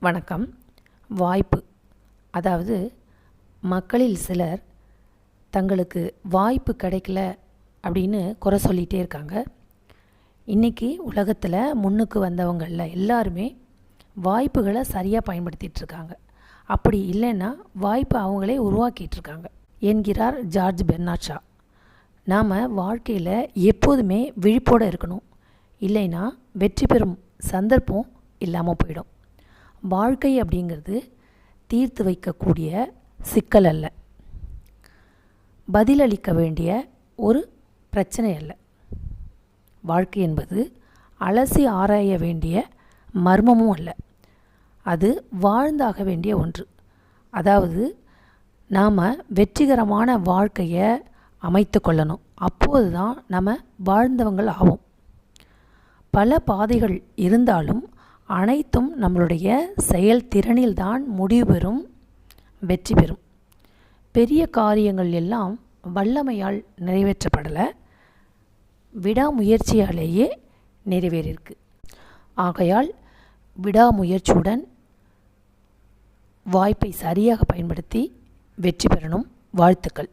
வணக்கம். வாய்ப்பு. அதாவது மக்களில் சிலர் தங்களுக்கு வாய்ப்பு கிடைக்கல அப்படின்னு குறை சொல்லிகிட்டே இருக்காங்க. இன்றைக்கி உலகத்தில் முன்னுக்கு வந்தவங்களில் எல்லாருமே வாய்ப்புகளை சரியாக பயன்படுத்திகிட்ருக்காங்க அப்படி இல்லைன்னா வாய்ப்பை அவங்களே உருவாக்கிட்டு இருக்காங்க. என்கிறார் ஜார்ஜ் பெர்னாட்ஷா நாம் வாழ்க்கையில் எப்போதுமே விழிப்போடு இருக்கணும். இல்லைன்னா வெற்றி பெறும் சந்தர்ப்பம் இல்லாமல் போயிடும். வாழ்க்கை அப்படிங்கிறது தீர்த்து வைக்கக்கூடிய சிக்கல் அல்ல. பதிலளிக்க வேண்டிய ஒரு பிரச்சனை அல்ல. வாழ்க்கை என்பது அலசி ஆராய வேண்டிய மர்மமும் அல்ல. அது வாழ்ந்தாக வேண்டிய ஒன்று. அதாவது நாம் வெற்றிகரமான வாழ்க்கையை அமைத்து கொள்ளணும். அப்போது தான் நம்ம வாழ்ந்தவங்கள் ஆவோம். பல பாதைகள் இருந்தாலும் அனைத்தும் நம்மளுடைய செயல்திறனில்தான் முடிவு பெறும் வெற்றி பெறும். பெரிய காரியங்கள் எல்லாம் வல்லமையால் நிறைவேற்றப்படலை விடாமுயற்சியாலேயே நிறைவேறியிருக்கு. ஆகையால் விடாமுயற்சியுடன் வாய்ப்பை சரியாக பயன்படுத்தி வெற்றி பெறணும். வாழ்த்துக்கள்.